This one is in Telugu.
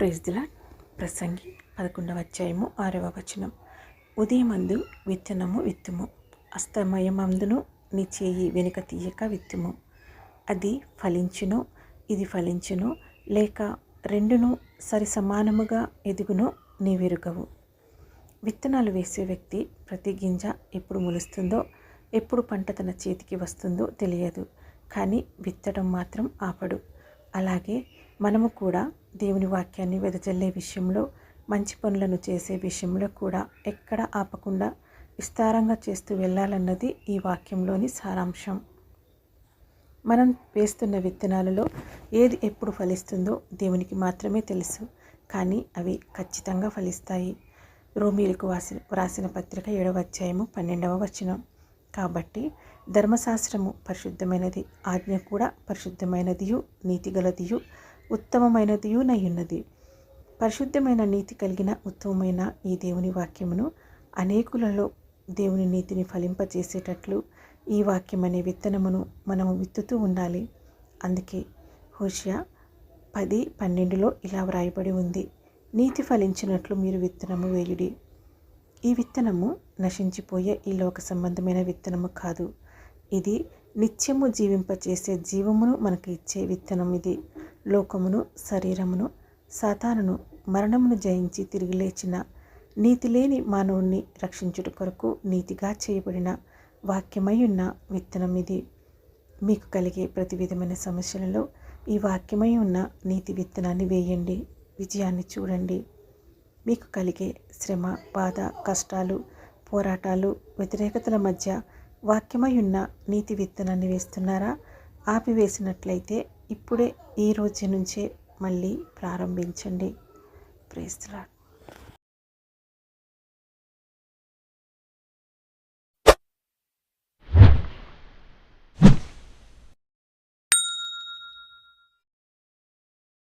ప్రైజ్దిలా ప్రసంగి పదకొండవ అధ్యాయము ఆరవ వచనం. ఉదయమందు విత్తనము విత్తుము. అస్తమయమందును నీ చేయి వెనుక తీయక విత్తుము. అది ఫలించును ఇది ఫలించును లేక రెండును సరి సమానముగా ఎదుగును నీ వెరుగవు. విత్తనాలు వేసే వ్యక్తి ప్రతి గింజ ఎప్పుడు మొలుస్తుందో ఎప్పుడు పంట తన చేతికి వస్తుందో తెలియదు కానీ విత్తడం మాత్రం ఆపడు. అలాగే మనము కూడా దేవుని వాక్యాన్ని వెదజల్లే విషయంలో మంచి పనులను చేసే విషయంలో కూడా ఎక్కడ ఆపకుండా విస్తారంగా చేస్తూ వెళ్ళాలన్నది ఈ వాక్యంలోని సారాంశం. మనం వేస్తున్న విత్తనాలలో ఏది ఎప్పుడు ఫలిస్తుందో దేవునికి మాత్రమే తెలుసు కానీ అవి ఖచ్చితంగా ఫలిస్తాయి. రోమిలకు వాసిన వ్రాసిన పత్రిక ఏడవ అధ్యాయము పన్నెండవ వచనం. కాబట్టి ధర్మశాస్త్రము పరిశుద్ధమైనది ఆజ్ఞ కూడా పరిశుద్ధమైనదియు నీతిగలదియు ఉత్తమమైనదియు నయ్యున్నది పరిశుద్ధమైన నీతి కలిగిన ఉత్తమమైన ఈ దేవుని వాక్యమును అనేకులలో దేవుని నీతిని ఫలింపజేసేటట్లు ఈ వాక్యం అనే విత్తనమును మనము విత్తుతూ ఉండాలి. అందుకే హోషియా పది పన్నెండులో ఇలా వ్రాయబడి ఉంది. నీతి ఫలించినట్లు మీరు విత్తనము వేయుడి. ఈ విత్తనము నశించిపోయే ఈ లోక సంబంధమైన విత్తనము కాదు. ఇది నిత్యము జీవింపచేసే జీవమును మనకు ఇచ్చే విత్తనం ఇది. లోకమును శరీరమును సాతానును మరణమును జయించి తిరిగి లేచిన నీతి లేని మానవుణ్ణి రక్షించుట కొరకు నీతిగా చేయబడిన వాక్యమై ఉన్న విత్తనం ఇది. మీకు కలిగే ప్రతి విధమైన సమస్యలలో ఈ వాక్యమై ఉన్న నీతి విత్తనాన్ని వేయండి విజయాన్ని చూడండి. మీకు కలిగే శ్రమ బాధ కష్టాలు పోరాటాలు వ్యతిరేకతల మధ్య వాక్యమై ఉన్న నీతి విత్తనాన్ని వేస్తున్నారా? ఆపివేసినట్లయితే ఇప్పుడే ఈ రోజు నుంచే మళ్ళీ ప్రారంభించండి. ప్రేస్తలాడ్